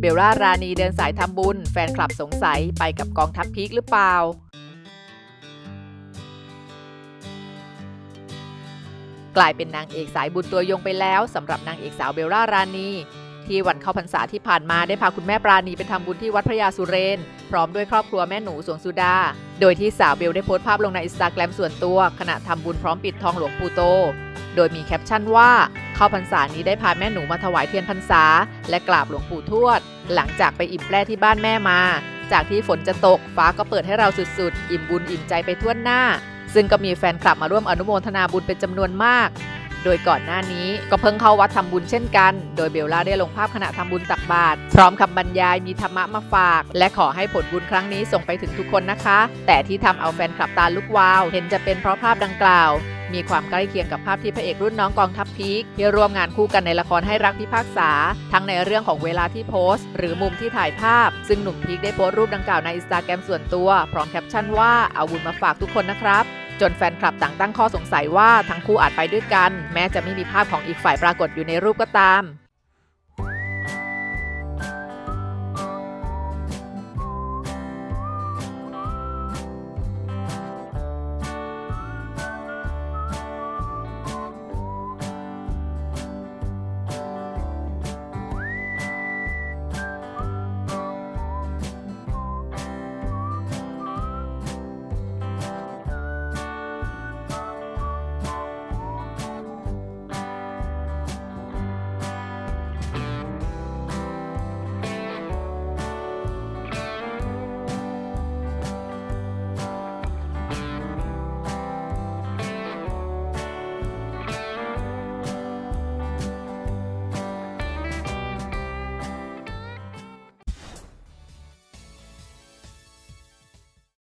เบลล่ารานีเดินสายทำบุญ แฟนคลับสงสัยไปกับกองทัพพีคหรือเปล่ากลายเป็นนางเอกสายบุญตัวยงไปแล้วสำหรับนางเอกสาวเบลล่ารานีที่วันเข้าพรรษาที่ผ่านมาได้พาคุณแม่ปราณีไปทำบุญที่วัดพระยาสุเรน พร้อมด้วยครอบครัวแม่หนูสวงสุดา โดยที่สาวเบลได้โพสต์ภาพลงในอินสตาแกรมส่วนตัว ขณะทำบุญพร้อมปิดทองหลวงปู่โต โดยมีแคปชั่นว่า เข้าพรรษานี้ได้พาแม่หนูมาถวายเทียนพรรษา และกราบหลวงปู่ทวด หลังจากไปอิ่มแปรที่บ้านแม่มา จากที่ฝนจะตกฟ้าก็เปิดให้เราสุดๆ อิ่มบุญอิ่มใจไปทั่วหน้า ซึ่งก็มีแฟนคลับมาร่วมอนุโมทนาบุญเป็นจำนวนมาก โดยก่อนหน้านี้ก็เพิ่งเข้าวัดทำบุญเช่นกัน โดยเบลล่าได้ลงภาพขณะทำบุญตักบาตรพร้อมคำบรรยายมีธรรมะมาฝาก และขอให้ผลบุญครั้งนี้ส่งไปถึงทุกคนนะคะ แต่ที่ทำเอาแฟนคลับตาลุกวาว เห็นจะเป็นเพราะภาพดังกล่าว มีความใกล้เคียงกับภาพที่พระเอกรุ่นน้องกองทัพพีคที่ร่วมงานคู่กันในละครให้รักพิพากษา ทั้งในเรื่องของเวลาที่โพสต์ หรือมุมที่ถ่ายภาพ ซึ่งหนุ่มพีคได้โพสต์รูปดังกล่าวในอินสตาแกรมส่วนตัว พร้อมแคปชั่นว่าเอาบุญมาฝากทุกคนนะครับจนแฟนคลับต่างตั้งข้อสงสัยว่าทั้งคู่อาจไปด้วยกัน แม้จะไม่มีภาพของอีกฝ่ายปรากฏอยู่ในรูปก็ตาม